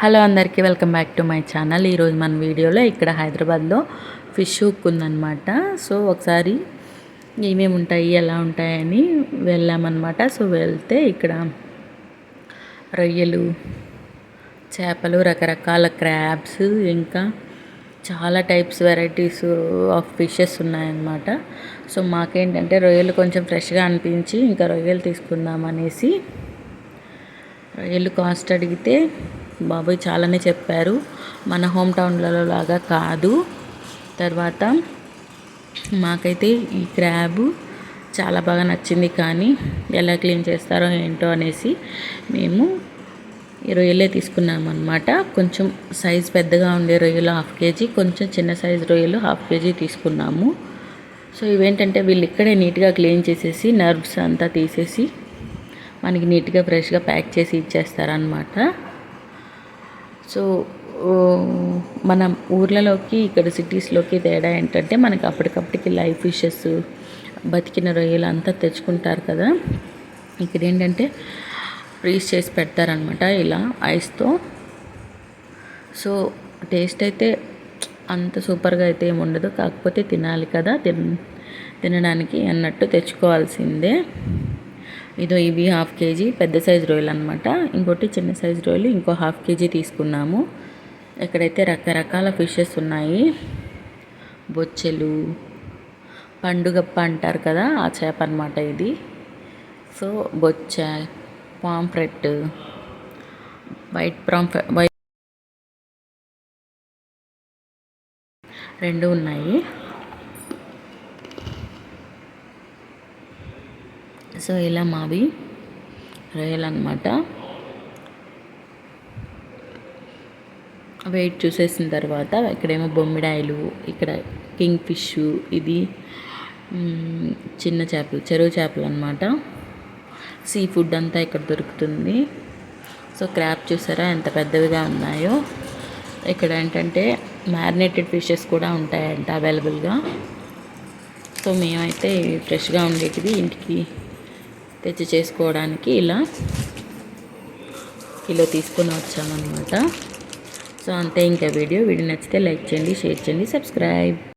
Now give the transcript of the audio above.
Hello అందరికీ welcome back to my channel. ఈరోజు మన వీడియోలో ఇక్కడ హైదరాబాద్లో ఫిష్ హుక్ ఉందనమాట సో ఒకసారి ఏమేమి ఉంటాయి ఎలా ఉంటాయని వెళ్ళామన్నమాట. సో వెళ్తే ఇక్కడ రొయ్యలు చేపలు రకరకాల క్రాబ్స్ ఇంకా చాలా టైప్స్ వెరైటీస్ ఆఫ్ ఫిషెస్ ఉన్నాయన్నమాట. సో మాకేంటంటే రొయ్యలు కొంచెం ఫ్రెష్గా అనిపించి ఇంకా రొయ్యలు తీసుకుందాం అనేసి రొయ్యలు కాస్ట్ అడిగితే బాబాయ్ చాలానే చెప్పారు. మన హోమ్ టౌన్లలో లాగా కాదు. తర్వాత మాకైతే ఈ క్రాబ్ చాలా బాగా నచ్చింది. కానీ ఎలా క్లీన్ చేస్తారో ఏంటో అనేసి మేము ఈ రొయ్యలే తీసుకున్నాం అనమాట కొంచెం సైజ్ పెద్దగా ఉండే రొయ్యలు హాఫ్ కేజీ కొంచెం చిన్న సైజ్ రొయ్యలు హాఫ్ కేజీ తీసుకున్నాము. సో ఇవేంటంటే వీళ్ళు ఇక్కడే నీట్గా క్లీన్ చేసేసి నర్వ్స్ అంతా తీసేసి మనకి నీట్గా ఫ్రెష్గా ప్యాక్ చేసి ఇచ్చేస్తారనమాట సో మన ఊర్లలోకి ఇక్కడ సిటీస్లోకి తేడా ఏంటంటే మనకి అప్పటికప్పటికి లైవ్ ఫిషెస్ బతికిన రొయ్యలు అంతా తెచ్చుకుంటారు కదా. ఇక్కడ ఏంటంటే ఫ్రీజ్ చేసి పెడతారనమాట ఇలా ఐస్తో. సో టేస్ట్ అయితే అంత సూపర్గా అయితే ఏమి ఉండదు. కాకపోతే తినాలి కదా తిన తినడానికి అన్నట్టు తెచ్చుకోవాల్సిందే. ఇదో ఇవి హాఫ్ కేజీ పెద్ద సైజ్ రొయ్యలు అనమాట ఇంకోటి చిన్న సైజ్ రొయ్యలు ఇంకో హాఫ్ కేజీ తీసుకున్నాము. ఇక్కడైతే రకరకాల ఫిషెస్ ఉన్నాయి. బొచ్చెలు పండుగప్ప అంటారు కదా ఆ చేప అనమాట ఇది. సో బొచ్చ పాంఫ్రెట్ వైట్ ప్రాంఫ్ వైట్ రెండు ఉన్నాయి. సో ఇలా మావి రొయ్యలు అనమాట వెయిట్ చూసేసిన తర్వాత ఇక్కడేమో బొమ్మిడాయలు ఇక్కడ కింగ్ ఫిష్ ఇది చిన్న చేపలు చెరువు చేపలు అనమాట సీ ఫుడ్ అంతా ఇక్కడ దొరుకుతుంది. సో క్రాప్ చూసారా ఎంత పెద్దవిగా ఉన్నాయో. ఇక్కడ ఏంటంటే మ్యారినేటెడ్ ఫిషెస్ కూడా ఉంటాయంట అవైలబుల్గా. సో మేమైతే ఫ్రెష్గా ఉండేటివి ఇంటికి తెచ్చి చేసుకోవడానికి ఇలా కిలో తీసుకొని వచ్చామన్నమాట. సో అంతే ఇంకా వీడియో. వీడియో నచ్చితే లైక్ చేయండి షేర్ చేయండి సబ్స్క్రైబ్.